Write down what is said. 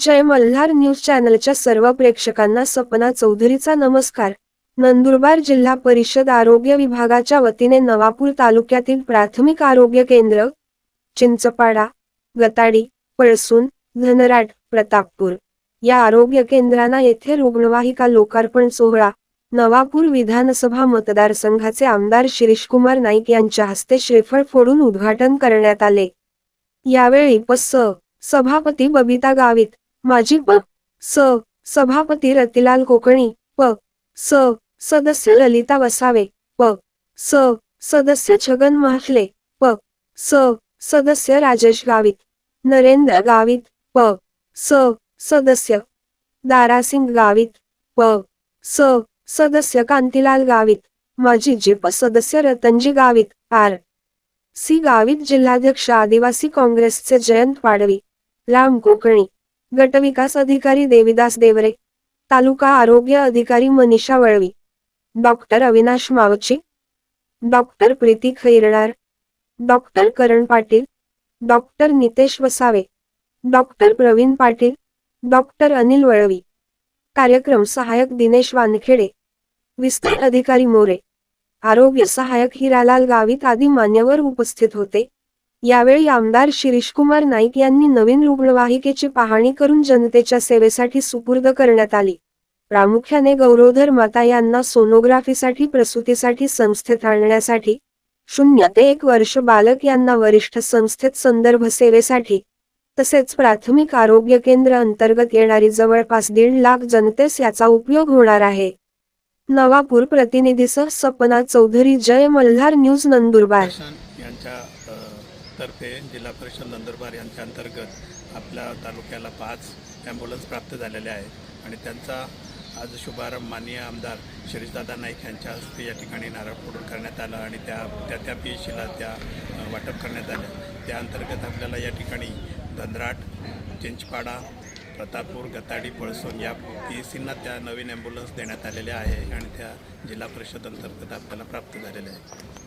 जय Malhar news चॅनलच्या सर्व प्रेक्षकांना सपना चौधरीचा नमस्कार. नंदुरबार जिल्हा परिषद आरोग्य विभागाच्या वतीने नवापूर तालुक्यातील प्राथमिक आरोग्य केंद्र चिंचपाडा गताडी पळसून धनराट प्रतापपूर या आरोग्य केंद्रांना येथे रुग्णवाहिका लोकार्पण सोहळा नवापूर विधानसभा मतदारसंघाचे आमदार शिरीषकुमार नाईक यांच्या हस्ते श्रीफळ फोडून उद्घाटन करण्यात आले. यावेळी पस सभापती बबिता गावित माजी प स सभापती रतिलाल कोकणी प स सदस्य ललिता वसावे प स सदस्य छगन महाले प स सदस्य राजेश गावित नरेंद्र गावित प स सदस्य दारासिंग गावित प स सदस्य कांतीलाल गावित माजी जिप सदस्य रतनजी गावित आर सी गावित जिल्हाध्यक्ष आदिवासी काँग्रेसचे जयंत पाडवी राम कोकणी. गटविकास अधिकारी देविदास देवरे तालुका आरोग्य अधिकारी Manisha Valvi doctor Avinash Mavchi doctor Preeti Khairnar doctor Karan Patil doctor Nitesh Vasave doctor Pravin Patil doctor Anil Valvi. कार्यक्रम सहाय्यक दिनेश वानखेडे विस्तार अधिकारी मोरे आरोग्य सहाय्यक हिरालाल गावित आदी मान्यवर उपस्थित होते. यावेळी आमदार शिरीषकुमार नाईक यांनी नवीन रुग्णवाहिकेची पाहणी करून जनतेच्या सेवेसाठी सुपूर्द करण्यात आली. प्रामुख्याने गौरवधर माता यांना सोनोग्राफीसाठी प्रसूतीसाठी संस्थेत आणण्यासाठी शून्य ते एक वर्ष बालक यांना वरिष्ठ संस्थेत संदर्भ सेवेसाठी तसेच प्राथमिक आरोग्य केंद्र अंतर्गत येणारी जवळपास दीड लाख जनतेस याचा उपयोग होणार आहे. नवापूर प्रतिनिधीसह सपना चौधरी जय मल्हार न्यूज नंदुरबार. यांच्या तर्फे जिल्हा परिषद नंदुरबार यांच्या अंतर्गत आपल्या तालुक्याला पाच ॲम्ब्युलन्स प्राप्त झालेले आहेत आणि त्यांचा आज शुभारंभ माननीय आमदार शिरीषदादा नाईक यांच्या हस्ते या ठिकाणी नारळ फोडून करण्यात आला आणि त्या त्या त्या पीएचसीला त्या वाटप करण्यात आल्या त्या अंतर्गत आपल्याला या ठिकाणी धनराट चिंचपाडा प्रतापपूर गताडी पळसोन या पी एस सींना त्या नवीन ॲम्ब्युलन्स देण्यात आलेल्या आहे आणि त्या जिल्हा परिषद अंतर्गत आपल्याला प्राप्त झालेल्या आहेत.